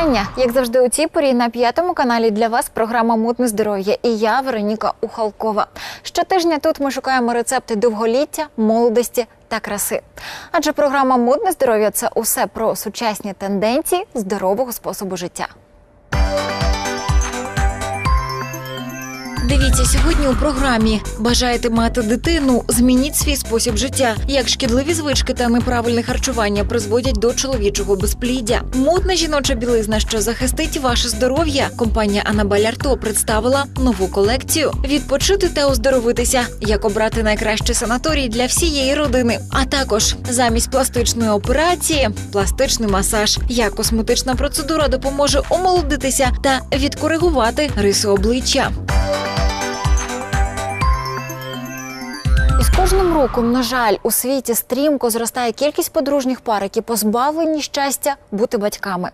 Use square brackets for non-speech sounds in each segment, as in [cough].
Вітання, як завжди, у цій порі на п'ятому каналі для вас програма Мутне здоров'я. І я Вероніка Ухалкова. Щотижня тут ми шукаємо рецепти довголіття, молодості та краси. Адже програма Мутне здоров'я це усе про сучасні тенденції здорового способу життя. Дивіться сьогодні у програмі. Бажаєте мати дитину? Змініть свій спосіб життя. Як шкідливі звички та неправильне харчування призводять до чоловічого безпліддя. Модна жіноча білизна, що захистить ваше здоров'я. Компанія Анабель Арто представила нову колекцію. Відпочити та оздоровитися. Як обрати найкращий санаторій для всієї родини. А також замість пластичної операції пластичний масаж. Як косметична процедура допоможе омолодитися та відкоригувати риси обличчя. Кожним роком, на жаль, у світі стрімко зростає кількість подружніх пар, які позбавлені щастя бути батьками.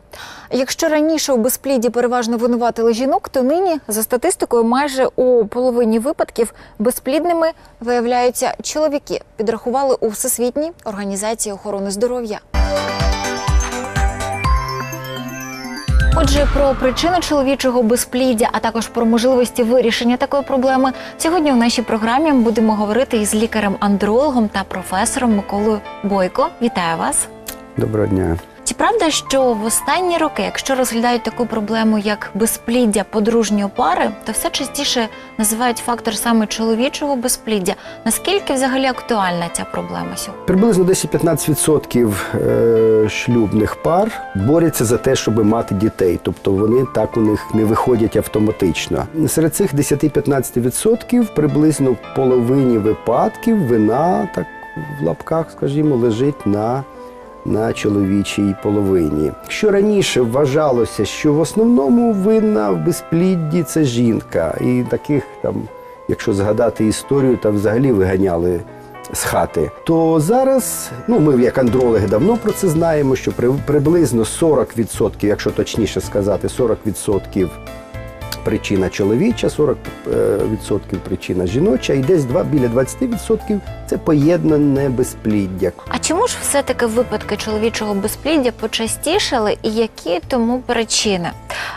Якщо раніше у безпліді переважно винуватили жінок, то нині, за статистикою, майже у половині випадків безплідними виявляються чоловіки. Підрахували у Всесвітній організації охорони здоров'я. Отже, про причини чоловічого безпліддя, а також про можливості вирішення такої проблеми, сьогодні у нашій програмі будемо говорити із лікарем-андрологом та професором Миколою Бойко. Вітаю вас! Доброго дня. Правда, що в останні роки, якщо розглядають таку проблему, як безпліддя подружньої пари, то все частіше називають фактор саме чоловічого безпліддя? Наскільки взагалі актуальна ця проблема сьогодні? Приблизно 10-15% е, шлюбних пар борються за те, щоб мати дітей. Тобто вони так у них не виходять автоматично. Серед цих 10-15% приблизно в половині випадків вина, так в лапках, скажімо, лежить на на чоловічій половині. Що раніше вважалося, що в основному винна в безплідді це жінка, і таких там, якщо згадати історію, там взагалі виганяли з хати. То зараз, ну ми як андрологи давно про це знаємо, що при, приблизно 40%, якщо точніше сказати, 40% причина чоловіча, 40% причина жіноча, і десь два, біля 20% це поєднане безпліддя. А чому ж все-таки випадки чоловічого безпліддя почастішали і які тому причини?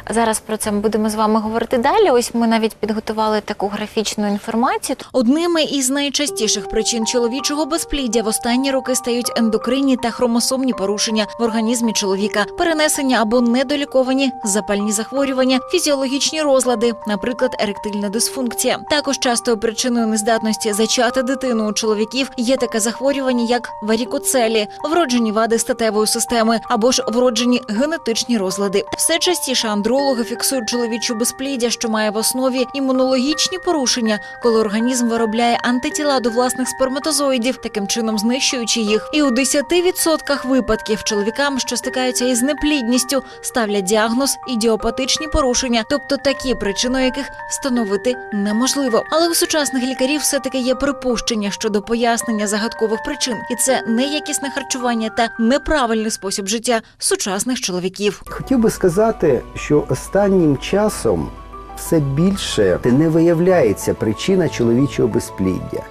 Зараз про це ми будемо з вами говорити далі. Ось ми навіть підготували таку графічну інформацію. Одними із найчастіших причин чоловічого безпліддя в останні роки стають ендокринні та хромосомні порушення в організмі чоловіка, перенесення або недоліковані запальні захворювання, фізіологічні розлади, наприклад, еректильна дисфункція. Також частою причиною нездатності зачати дитину у чоловіків є таке захворювання, як варікоцелі, вроджені вади статевої системи або ж вроджені генетичні розлади. Все частіше андрологи фіксують чоловічу безпліддя, що має в основі імунологічні порушення, коли організм виробляє антитіла до власних сперматозоїдів, таким чином знищуючи їх. І у 10% випадків чоловікам, що стикаються із неплідністю, ставлять діагноз ідіопатичні порушення, тобто такі причиною яких встановити неможливо. Але у сучасних лікарів все таки є припущення щодо пояснення загадкових причин, і це неякісне харчування та неправильний спосіб життя сучасних чоловіків. Хотів би сказати, що останнім часом все більше не виявляється причина чоловічого безпліддя.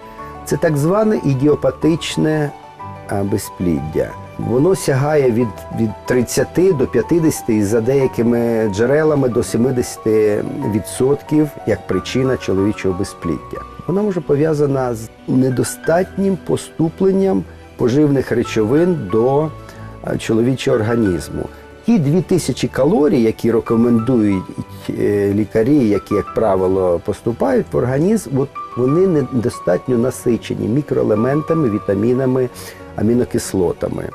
Це так зване ідіопатичне безпліддя. Воно сягає від, від 30 до 50 і за деякими джерелами до 70% як причина чоловічого безпліддя. Вона може пов'язана з недостатнім поступленням поживних речовин до чоловічого організму. Ті 2000 калорій, які рекомендують е, лікарі, які, як правило, поступають в організм, от вони недостатньо насичені мікроелементами, вітамінами, амінокислотами.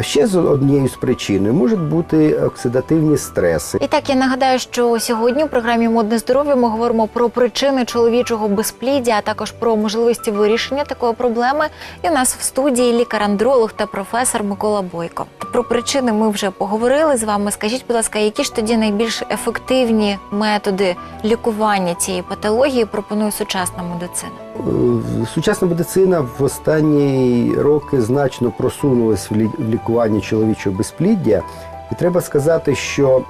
Ще з однією з причин можуть бути оксидативні стреси. І так я нагадаю, що сьогодні у програмі Модне здоров'я ми говоримо про причини чоловічого безпліддя, а також про можливості вирішення такої проблеми. І у нас в студії лікар-андролог та професор Микола Бойко. Про причини ми вже поговорили з вами. Скажіть, будь ласка, які ж тоді найбільш ефективні методи лікування цієї патології пропонує сучасна медицина? Е, Сучасна медицина в останні роки значно просунулась в лікуванні чоловічого безпліддя, і треба сказати, що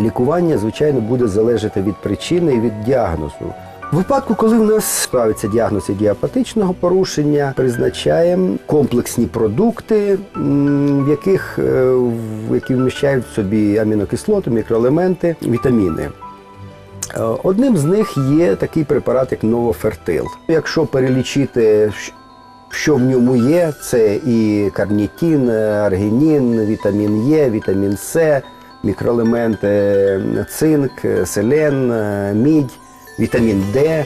лікування, звичайно, буде залежати від причини і від діагнозу. В випадку, коли в нас ставиться діагноз ідіопатичного порушення, призначаємо комплексні продукти, в яких е, які вміщають в собі амінокислоти, мікроелементи, вітаміни. Е, Одним з них є такий препарат, як Новофертил. Якщо перелічити, що в ньому є, це і карнітин, аргінін, вітамін Е, вітамін С, мікроелементи е, цинк, е, селен, е, мідь, вітамін Д.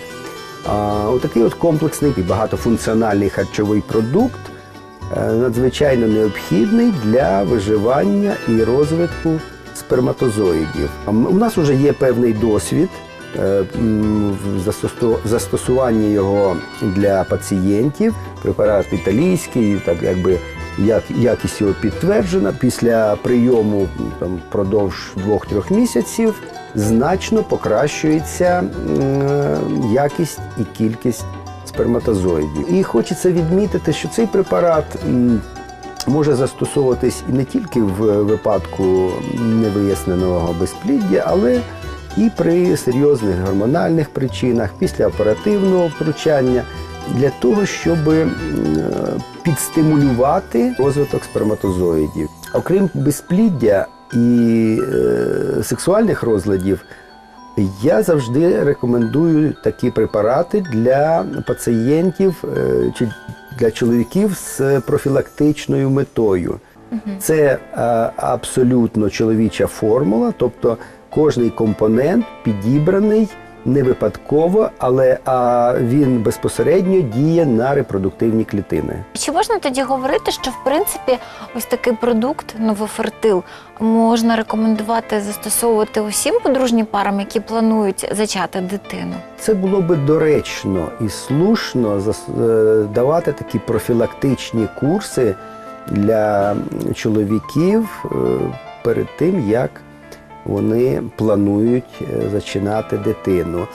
Отакий от комплексний і багатофункціональний харчовий продукт е, надзвичайно необхідний для виживання і розвитку сперматозоїдів. У нас вже є певний досвід е, в застосу- застосуванні його для пацієнтів. Препарат італійський, так якби як, якість його підтверджена. Після прийому там, впродовж двох-трьох місяців значно покращується якість і кількість сперматозоїдів. І хочеться відмітити, що цей препарат може застосовуватись і не тільки в випадку невиясненого безпліддя, але і при серйозних гормональних причинах, після оперативного втручання, для того, щоб підстимулювати розвиток сперматозоїдів. Окрім безпліддя і е, сексуальних розладів, я завжди рекомендую такі препарати для пацієнтів е, чи для чоловіків з профілактичною метою. Це а, абсолютно чоловіча формула, тобто кожний компонент підібраний не випадково, але а, він безпосередньо діє на репродуктивні клітини. Чи можна тоді говорити, що в принципі ось такий продукт новофертил можна рекомендувати застосовувати усім подружнім парам, які планують зачати дитину? Це було би доречно і слушно е, давати такі профілактичні курси для чоловіків е, перед тим, як вони планують е, зачинати дитину.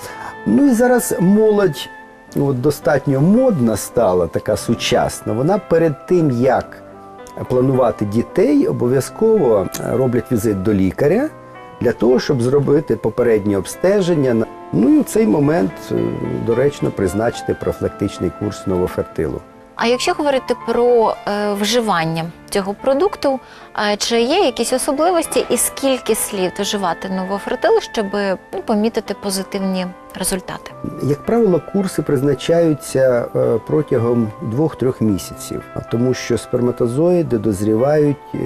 Ну і зараз молодь от, достатньо модна стала, така сучасна. Вона перед тим, як планувати дітей, обов'язково е, роблять візит до лікаря для того, щоб зробити попереднє обстеження. Ну і в цей момент е, доречно призначити профілактичний курс новофертилу. А якщо говорити про е, вживання цього продукту, е, чи є якісь особливості і скільки слід вживати новофертил, щоб ну, помітити позитивні результати? Як правило, курси призначаються е, протягом 2-3 місяців, тому що сперматозоїди дозрівають е,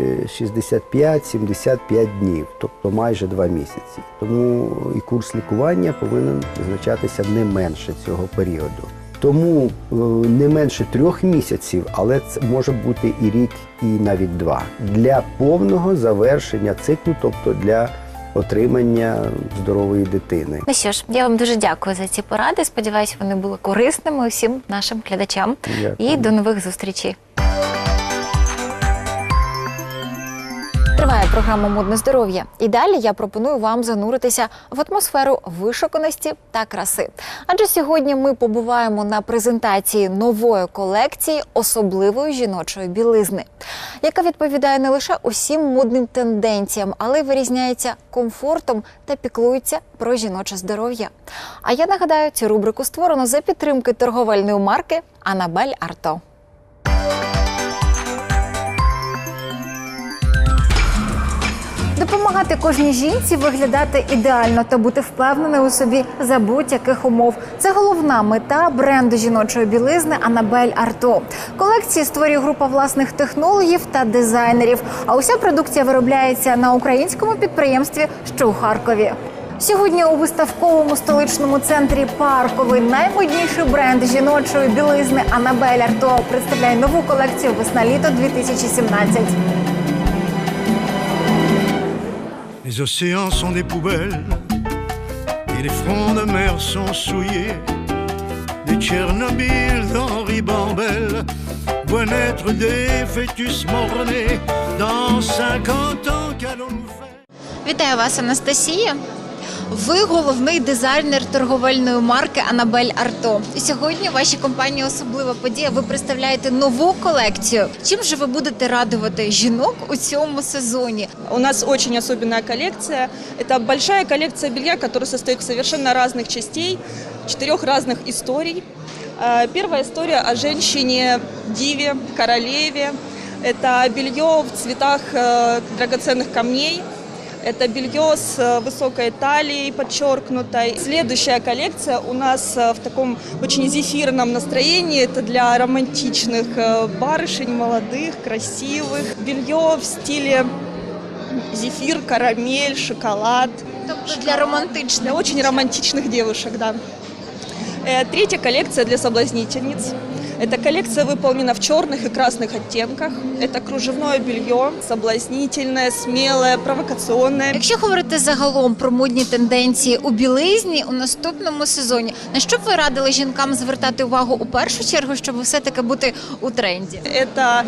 65-75 днів, тобто майже 2 місяці. Тому і курс лікування повинен призначатися не менше цього періоду. Тому е, не менше трьох місяців, але це може бути і рік, і навіть два для повного завершення циклу, тобто для отримання здорової дитини. Ну що ж, я вам дуже дякую за ці поради. Сподіваюся, вони були корисними усім нашим глядачам. Дякую. І до нових зустрічей. Триває програма Модне здоров'я. І далі я пропоную вам зануритися в атмосферу вишуканості та краси. Адже сьогодні ми побуваємо на презентації нової колекції особливої жіночої білизни, яка відповідає не лише усім модним тенденціям, але й вирізняється комфортом та піклується про жіноче здоров'я. А я нагадаю, цю рубрику створено за підтримки торговельної марки Анабель Арто. Допомагати кожній жінці виглядати ідеально та бути впевненою у собі за будь-яких умов. Це головна мета бренду жіночої білизни Анабель Арто. Колекції створює група власних технологів та дизайнерів. А уся продукція виробляється на українському підприємстві, що у Харкові. Сьогодні у виставковому столичному центрі парковий наймодніший бренд жіночої білизни Анабель Арто представляє нову колекцію весна-літо 2017. Les océans sont des poubelles et les fronts de mer sont souillés. Du Tchernobyl d'Henri Bambel voit naître des fœtus morts-nés. Dans 50 ans, qu'allons-nous faire Вітаю вас, Анастасія. Ви головний дизайнер торговельної марки Анабель Арто. І сьогодні у вашій компанії особлива подія. Ви представляєте нову колекцію. Чим же ви будете радувати жінок у цьому сезоні? У нас очень особенная коллекция. Это большая коллекция белья, которая состоит из совершенно разных частей. четырех разных историй. Э, Первая история о женщине-диве, королеве. Это белье в цветах э, драгоценных камней. Это белье с э, высокой талией подчеркнутой. Следующая коллекция у нас э, в таком очень зефирном настроении. Это для романтичных э, барышень, молодых, красивых. Белье в стиле зефир, карамель, шоколад. Тобто для романтичних. Для очень романтичных девушек, да. Э, Третья коллекция для соблазнительниц. Эта коллекция выполнена в черных и красных оттенках. Это кружевное белье, соблазнительное, смелое, провокационное. Якщо говорити загалом про модні тенденції у білизні у наступному сезоні, на що б ви радили жінкам звертати увагу у першу чергу, щоб все-таки бути у тренді? Это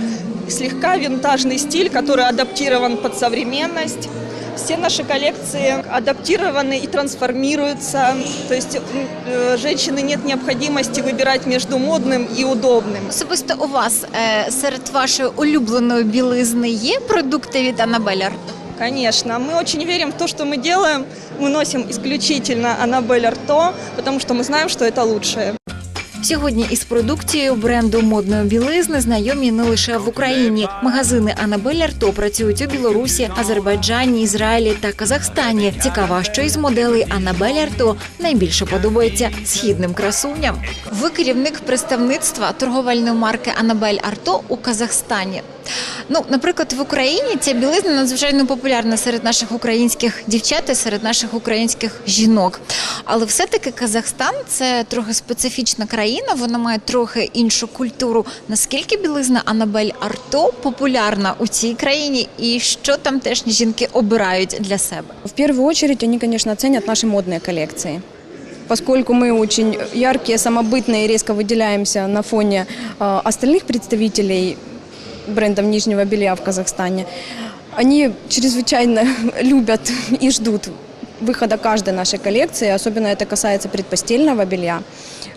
слегка винтажный стиль, который адаптирован под современность. Все наши коллекции адаптированы и трансформируются. То есть м, э, женщины нет необходимости выбирать между модным и удобным. Особисто у вас е, серед вашої улюбленої білизни є продукти від Анабель Арт? Конечно, мы очень верим в то, что мы делаем. Мы носим исключительно Аннабель Арто, потому что мы знаем, что это лучшее. Сьогодні із продукцією бренду модної білизни знайомі не лише в Україні. Магазини Анабель Арто працюють у Білорусі, Азербайджані, Ізраїлі та Казахстані. Цікаво, що із моделей Анабель Арто найбільше подобається східним красуням. Ви керівник представництва торговельної марки Анабель Арто у Казахстані. Ну, наприклад, в Україні ця білизна надзвичайно популярна серед наших українських дівчат і серед наших українських жінок. Але все-таки Казахстан це трохи специфічна країна, вона має трохи іншу культуру. Наскільки білизна Анабель Арто популярна у цій країні, і що там теж жінки обирають для себе? В первую очередь они, конечно, ценят наши модные коллекции. Поскольку мы очень яркие, самобытные и резко выделяемся на фоне э, остальных представителей брендов нижнего белья в Казахстане, они чрезвычайно [laughs] любят и ждут выхода каждой нашей коллекции, особенно это касается предпостельного белья.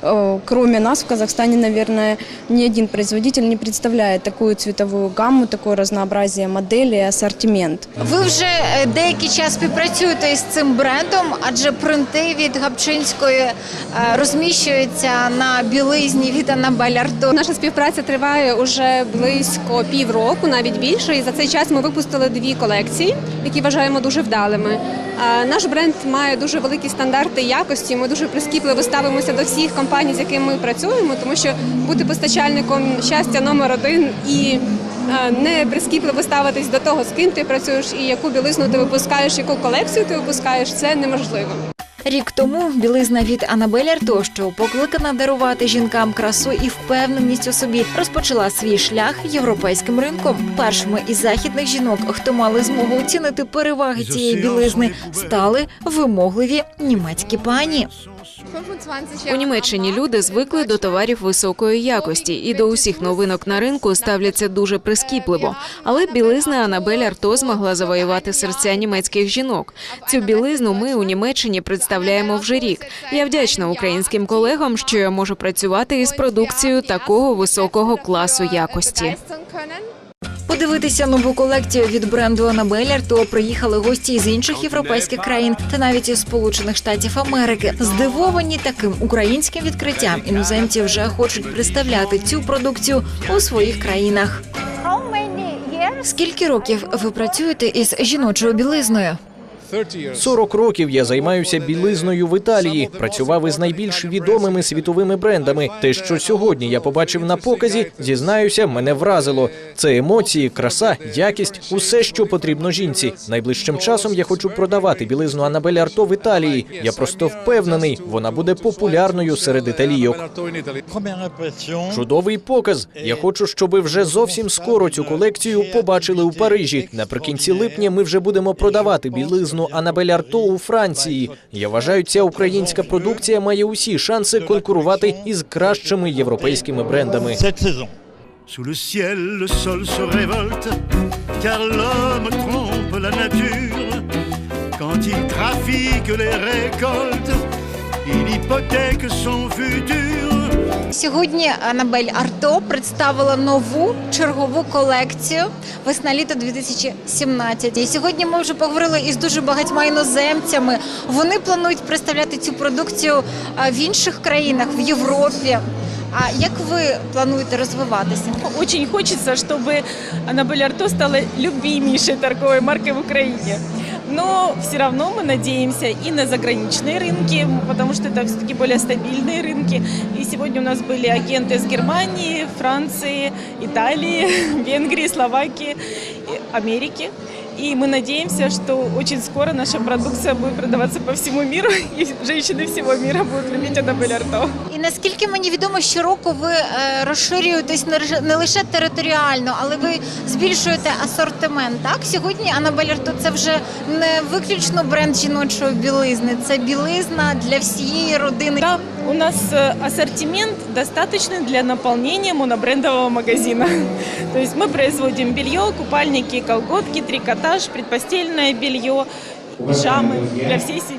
Э, Кроме нас в Казахстане, наверное, ни один производитель не представляет такую цветовую гамму, такое разнообразие моделей и ассортимент. Ви вже е, деякий час співпрацюєте із цим брендом, адже принти від Гапчинської е, розміщуються на білизні від Анабель Арто. Наша співпраця триває уже близько півроку, навіть більше. І за цей час ми випустили дві колекції, які вважаємо дуже вдалими. А Наш бренд має дуже великі стандарти якості. Ми дуже прискіпливо ставимося до всіх компаній, з якими ми працюємо, тому що бути постачальником щастя номер один і е, не прискіпливо ставитись до того, з ким ти працюєш і яку білизну ти випускаєш, яку колекцію ти випускаєш, це неможливо. Рік тому білизна від Анабель Арто, що покликана дарувати жінкам красу і впевненість у собі, розпочала свій шлях європейським ринком. Першими із західних жінок, хто мали змогу оцінити переваги цієї білизни, стали вимогливі німецькі пані. У Німеччині люди звикли до товарів високої якості і до усіх новинок на ринку ставляться дуже прискіпливо. Але білизна Анабель Арто змогла завоювати серця німецьких жінок. Цю білизну ми у Німеччині представляємо вже рік. Я вдячна українським колегам, що я можу працювати із продукцією такого високого класу якості. Подивитися нову колекцію від бренду Анабеллер то приїхали гості із інших європейських країн та навіть із Сполучених Штатів Америки. Здивовані таким українським відкриттям. Іноземці вже хочуть представляти цю продукцію у своїх країнах. Скільки років ви працюєте із жіночою білизною? 40 років я займаюся білизною в Італії. Працював із найбільш відомими світовими брендами. Те, що сьогодні я побачив на показі, зізнаюся, мене вразило. Це емоції, краса, якість, усе, що потрібно жінці. Найближчим часом я хочу продавати білизну Анабель Арто в Італії. Я просто впевнений, вона буде популярною серед італійок. Чудовий показ. Я хочу, щоб вже зовсім скоро цю колекцію побачили у Парижі. Наприкінці липня ми вже будемо продавати білизну Анабель Арто у Франції. Я вважаю, ця українська продукція має усі шанси конкурувати із кращими європейськими брендами. Sous le ciel, le sol se révolte, car l'homme trompe la nature. Quand il trafique les récoltes, il hypothèque son futur. Сьогодні Анабель Арто представила нову чергову колекцію весна-літо 2017. І сьогодні ми вже поговорили із дуже багатьма іноземцями. Вони планують представляти цю продукцію в інших країнах, в Європі. А як ви плануєте розвиватися? Очень хочется, чтобы Анабель Арто стала любимейшей торговой маркой в Украине. Но все равно мы надеемся и на заграничные рынки, потому что это все-таки более стабильные рынки. И сегодня у нас были агенты из Германии, Франции, Италии, Венгрии, [laughs] Словакии, и Америки. И мы надеемся, что очень скоро наша продукция будет продаваться по всему миру, [laughs] и женщины всего мира будут любить Анабель Арто. І наскільки мені відомо, щороку ви е, розширюєтесь не лише- не лише територіально, але ви збільшуєте асортимент. Так сьогодні Анабель Арто це вже не виключно бренд жіночої білизни, це білизна для всієї родини. Да, у нас э, ассортимент достаточный для наполнения монобрендового магазина. [laughs] То есть мы производим белье, купальники, колготки, трикотаж, предпостельное белье, пижамы для всей семьи.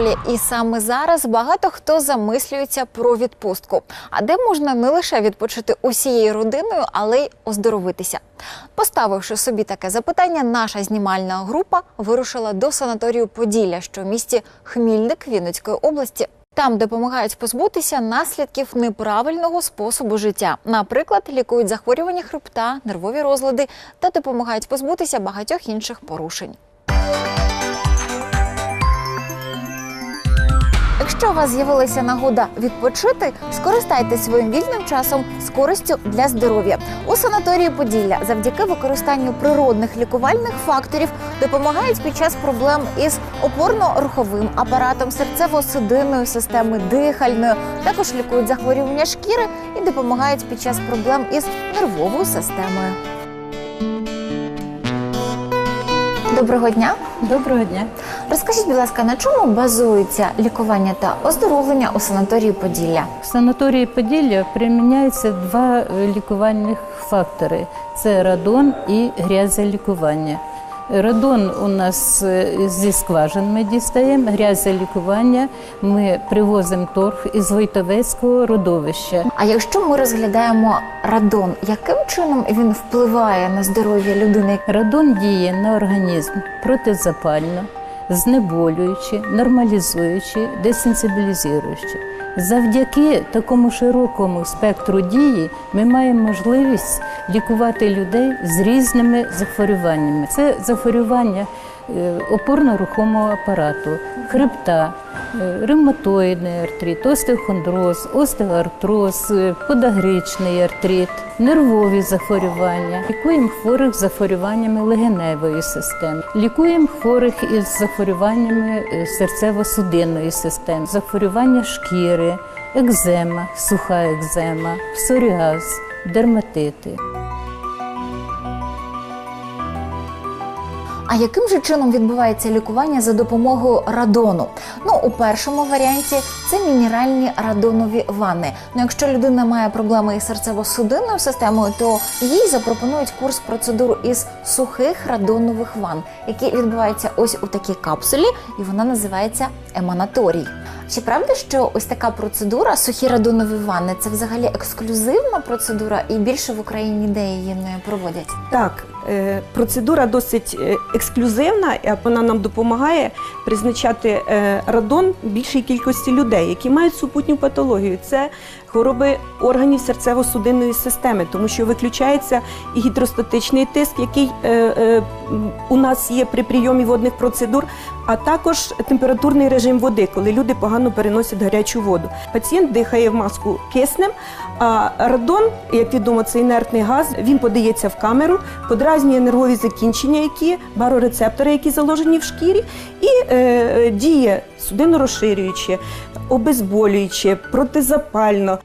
Літо і саме зараз багато хто замислюється про відпустку. А де можна не лише відпочити усією родиною, але й оздоровитися. Поставивши собі таке запитання, наша знімальна група вирушила до санаторію Поділля, що в місті Хмільник Вінницької області. Там допомагають позбутися наслідків неправильного способу життя. Наприклад, лікують захворювання хребта, нервові розлади та допомагають позбутися багатьох інших порушень. Якщо у вас з'явилася нагода відпочити, скористайтесь своїм вільним часом з користю для здоров'я. У санаторії Поділля завдяки використанню природних лікувальних факторів допомагають під час проблем із опорно-руховим апаратом, серцево-судинною системою, дихальною. Також лікують захворювання шкіри і допомагають під час проблем із нервовою системою. Доброго дня! Доброго дня. Розкажіть, будь ласка, на чому базується лікування та оздоровлення у санаторії Поділля? В санаторії Поділля приміняються два е, лікувальних фактори: це радон і грязелікування. Радон у нас е, зі скважин ми дістаємо, грязелікування ми привозимо торф із Войтовецького родовища. А якщо ми розглядаємо радон, яким чином він впливає на здоров'я людини? Радон діє на організм протизапально, знеболюючи, нормалізуючи, десенсибілізуючи. Завдяки такому широкому спектру дії ми маємо можливість лікувати людей з різними захворюваннями. Це захворювання опорно-рухомого апарату, хребта, е, ревматоїдний артрит, остеохондроз, остеоартроз, е, подагричний артрит, нервові захворювання. Лікуємо хворих з захворюваннями легеневої системи. Лікуємо хворих із захворюваннями е, серцево-судинної системи, захворювання шкіри, екзема, суха екзема, псоріаз, дерматити. А яким же чином відбувається лікування за допомогою радону? Ну, у першому варіанті це мінеральні радонові ванни. Ну, якщо людина має проблеми із серцево-судинною системою, то їй запропонують курс процедур із сухих радонових ванн, які відбуваються ось у такій капсулі, і вона називається еманаторій. Чи правда, що ось така процедура, сухі радонові ванни, це взагалі ексклюзивна процедура, і більше в Україні ніде її не проводять? Так, е, процедура досить е, ексклюзивна, вона нам допомагає призначати е, радон більшій кількості людей, які мають супутню патологію. Це хвороби органів серцево-судинної системи, тому що виключається і гідростатичний тиск, який е, е, у нас є при прийомі водних процедур, а також температурний режим води, коли люди погано переносять гарячу воду. Пацієнт дихає в маску киснем, а радон, як відомо, це інертний газ. Він подається в камеру, подразнює нервові закінчення, які барорецептори, які заложені в шкірі, і е, діє судинно-розширююче, обезболююче, протизапально.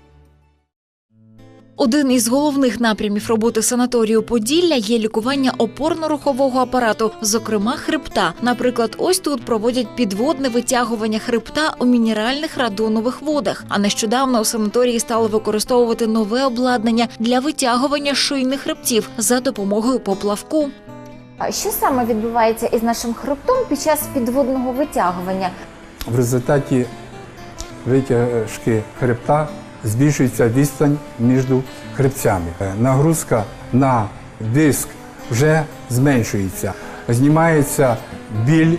Один із головних напрямів роботи санаторію Поділля є лікування опорно-рухового апарату, зокрема хребта. Наприклад, ось тут проводять підводне витягування хребта у мінеральних радонових водах. А нещодавно у санаторії стали використовувати нове обладнання для витягування шийних хребтів за допомогою поплавку. Що саме відбувається із нашим хребтом під час підводного витягування? В результаті витяжки хребта збільшується відстань між хребцями. Е, Нагрузка на диск вже зменшується. Знімається біль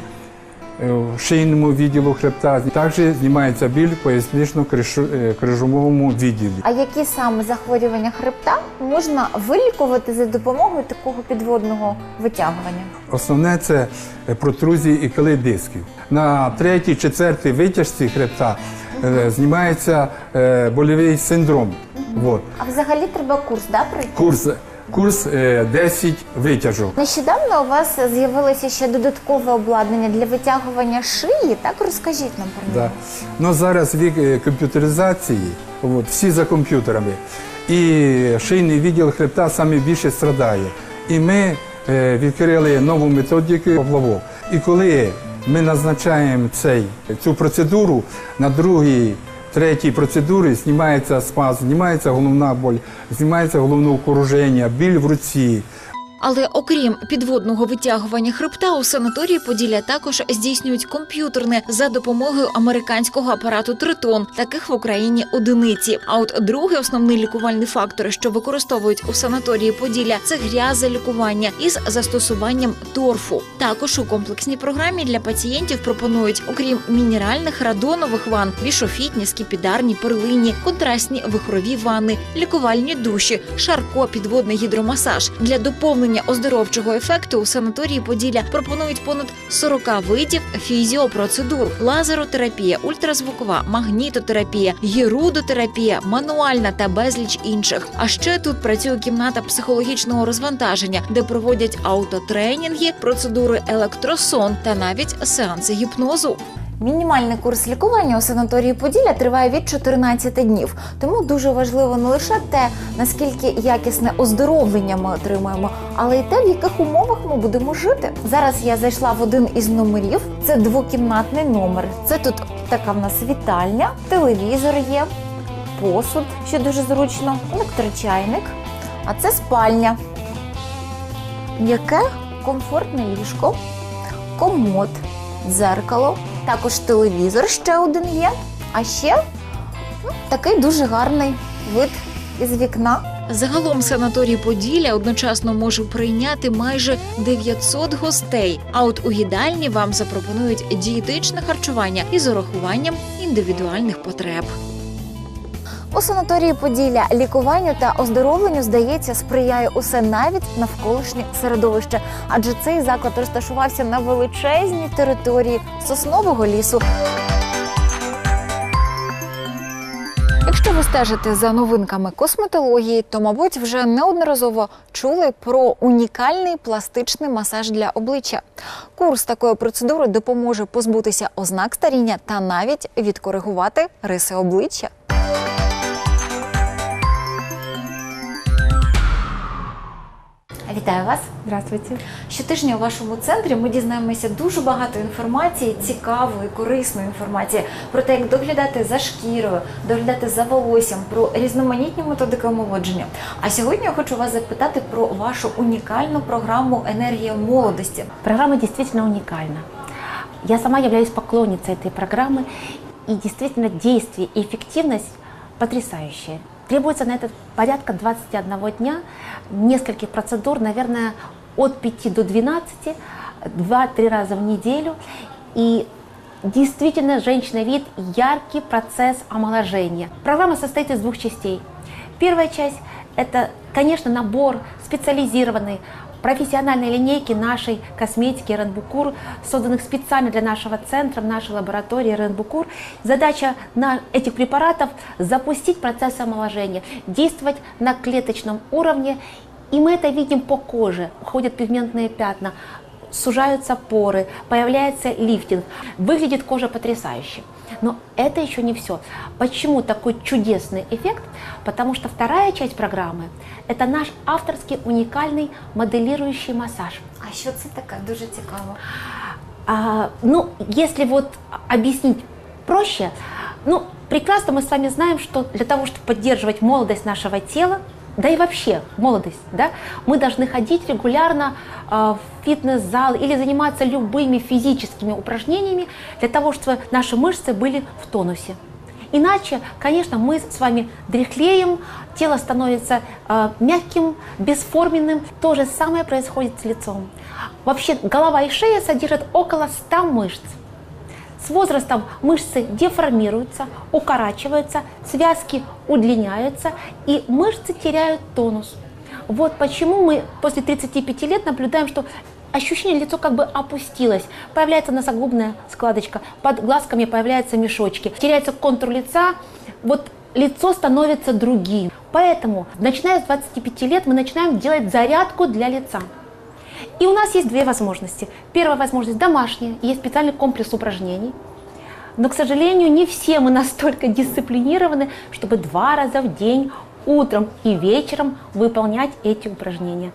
е, в шийному відділу хребта, також знімається біль в пояснично-крижовому відділі. А які саме захворювання хребта можна вилікувати за допомогою такого підводного витягування? Основне це е, протрузії і кили дисків. На третій, четвертій витяжці хребта е, знімається е, больовий синдром. Вот. А взагалі треба курс, да, пройти? Курс, курс е, 10 витяжок. Нещодавно у вас з'явилося ще додаткове обладнання для витягування шиї. Так розкажіть нам про Да. нього. Ну, зараз вік е, комп'ютеризації, от, всі за комп'ютерами. І шийний відділ хребта саме більше страдає. І ми е, відкрили нову методику поплавок. І коли ми назначаємо цей, цю процедуру на другій, третій процедурі знімається спазм, знімається головна боль, знімається головне окруження, біль в руці. Але окрім підводного витягування хребта, у санаторії Поділля також здійснюють комп'ютерне за допомогою американського апарату Тритон. Таких в Україні одиниці. А от другий основний лікувальний фактор, що використовують у санаторії Поділля, це грязелікування із застосуванням торфу. Також у комплексній програмі для пацієнтів пропонують, окрім мінеральних радонових ванн, бішофітні, скіпідарні, перлинні, контрастні вихрові ванни, лікувальні душі, шарко, підводний гідромасаж для доповнення оздоровчого ефекту у санаторії Поділля пропонують понад 40 видів фізіопроцедур: лазеротерапія, ультразвукова, магнітотерапія, гірудотерапія, мануальна та безліч інших. А ще тут працює кімната психологічного розвантаження, де проводять аутотренінги, процедури електросон та навіть сеанси гіпнозу. Мінімальний курс лікування у санаторії Поділля триває від 14 днів. Тому дуже важливо не лише те, наскільки якісне оздоровлення ми отримуємо, але й те, в яких умовах ми будемо жити. Зараз я зайшла в один із номерів. Це двокімнатний номер. Це тут така в нас вітальня, телевізор є, посуд, що дуже зручно, електрочайник. А це спальня. Яке комфортне ліжко, комод, дзеркало, також телевізор ще один є. А ще ну, такий дуже гарний вид із вікна. Загалом санаторій Поділля одночасно може прийняти майже 900 гостей. А от у їдальні вам запропонують дієтичне харчування із урахуванням індивідуальних потреб. У санаторії Поділля лікуванню та оздоровленню, здається, сприяє усе навіть навколишнє середовище, адже цей заклад розташувався на величезній території соснового лісу. Якщо ви стежите за новинками косметології, то, мабуть, вже неодноразово чули про унікальний пластичний масаж для обличчя. Курс такої процедури допоможе позбутися ознак старіння та навіть відкоригувати риси обличчя. Вітаю вас! Здравствуйте. Щотижня у вашому центрі ми дізнаємося дуже багато інформації, цікавої, корисної інформації про те, як доглядати за шкірою, доглядати за волоссям, про різноманітні методики омолодження. А сьогодні я хочу вас запитати про вашу унікальну програму Енергія молодості. Программа действительно уникальна. Я сама являюсь поклонницей этой программы, и действительно действие и эффективность потрясающие. Требуется на это порядка 21 дня, нескольких процедур, наверное, от 5 до 12, 2-3 раза в неделю. И действительно, женщина видит яркий процесс омоложения. Программа состоит из двух частей. Первая часть – это, конечно, набор специализированной профессиональной линейки нашей косметики Ренбукур, созданных специально для нашего центра, в нашей лаборатории Ренбукур. Задача на этих препаратов – запустить процесс омоложения, действовать на клеточном уровне. И мы это видим по коже. Уходят пигментные пятна, сужаются поры, появляется лифтинг, выглядит кожа потрясающе. Но это еще не все. Почему такой чудесный эффект? Потому что вторая часть программы – это наш авторский уникальный моделирующий массаж. А що це таке? Дуже цікаво. А, ну, если вот объяснить проще, ну, прекрасно мы с вами знаем, что для того, чтобы поддерживать молодость нашего тела, да и вообще молодость, да, мы должны ходить регулярно а, в фитнес-зал или заниматься любыми физическими упражнениями для того, чтобы наши мышцы были в тонусе. Иначе, конечно, мы с вами дряхлеем, тело становится э, мягким, бесформенным. То же самое происходит с лицом. Вообще голова и шея содержат около 100 мышц. С возрастом мышцы деформируются, укорачиваются, связки удлиняются и мышцы теряют тонус. Вот почему мы после 35 лет наблюдаем, что ощущение лицо как бы опустилось, появляется носогубная складочка, под глазками появляются мешочки, теряется контур лица, вот лицо становится другим. Поэтому, начиная с 25 лет, мы начинаем делать зарядку для лица. И у нас есть две возможности. Первая возможность домашняя, есть специальный комплекс упражнений. Но, к сожалению, не все мы настолько дисциплинированы, чтобы два раза в день, утром и вечером выполнять эти упражнения.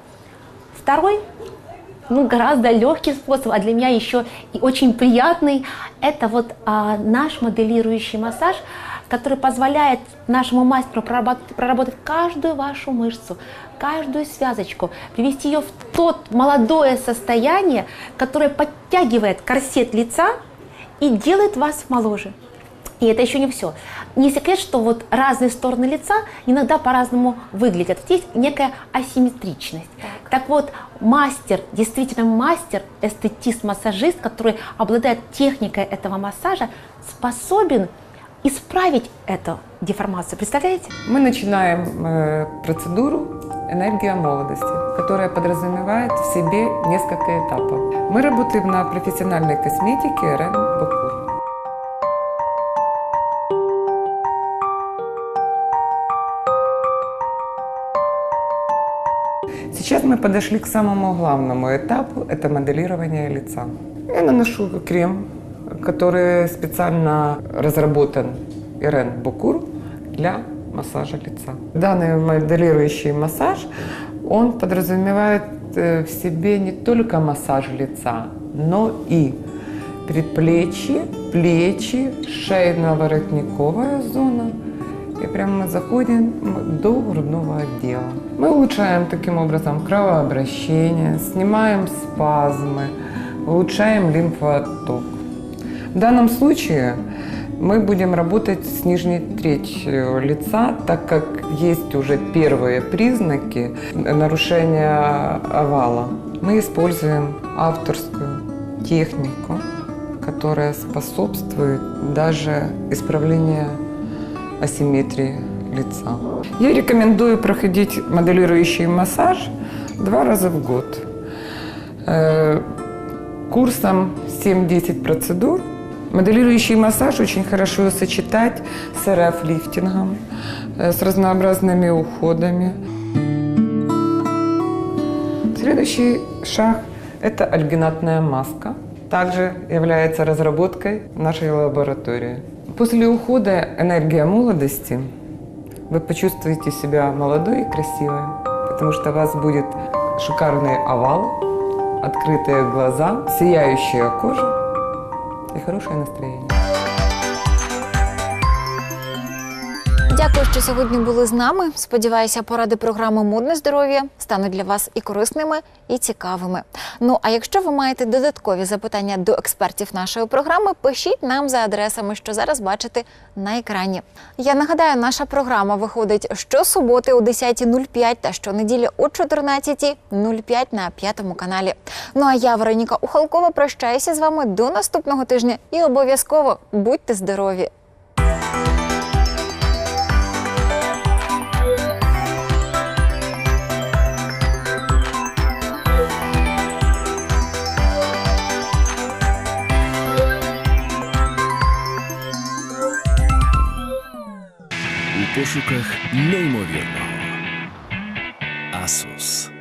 Второй ну, гораздо легкий способ, а для меня еще и очень приятный, это вот а, наш моделирующий массаж, который позволяет нашему мастеру проработать, проработать каждую вашу мышцу, каждую связочку, привести ее в тот молодое состояние, которое подтягивает корсет лица и делает вас моложе. И это еще не все. Не секрет, что вот разные стороны лица иногда по-разному выглядят. Здесь некая асимметричность. Так. так вот, мастер, действительно мастер, эстетист, массажист, который обладает техникой этого массажа, способен исправить эту деформацию. Представляете? Мы начинаем э, процедуру «Энергия молодости», которая подразумевает в себе несколько этапов. Мы работаем на профессиональной косметике Рен Бакур. Сейчас мы подошли к самому главному этапу – это моделирование лица. Я наношу крем, который специально разработан Ирен Букур для массажа лица. Данный моделирующий массаж, он подразумевает э, в себе не только массаж лица, но и предплечье, плечи, шейно-воротниковая зона. И прямо мы заходим до грудного отдела. Мы улучшаем таким образом кровообращение, снимаем спазмы, улучшаем лимфоотток. В данном случае мы будем работать с нижней третью лица, так как есть уже первые признаки нарушения овала. Мы используем авторскую технику, которая способствует даже исправлению асимметрии лица. Я рекомендую проходить моделирующий массаж два раза в год. Э, Курсом 7-10 процедур Моделирующий массаж очень хорошо сочетать с РФ-лифтингом, э, с разнообразными уходами. Следующий шаг – это альгинатная маска. Также является разработкой нашей лаборатории. После ухода «Энергия молодости» вы почувствуете себя молодой и красивой, потому что у вас будет шикарный овал, открытые глаза, сияющая кожа хорошее настроение. Дякую, що сьогодні були з нами. Сподіваюся, поради програми Модне здоров'я стануть для вас і корисними, і цікавими. Ну а якщо ви маєте додаткові запитання до експертів нашої програми, пишіть нам за адресами, що зараз бачите на екрані. Я нагадаю, наша програма виходить щосуботи о 10.05 та щонеділі о 14.05 на п'ятому каналі. Ну а я, Вероніка Ухалкова, прощаюся з вами до наступного тижня і обов'язково будьте здорові! Пошуках неймовірного. Асус.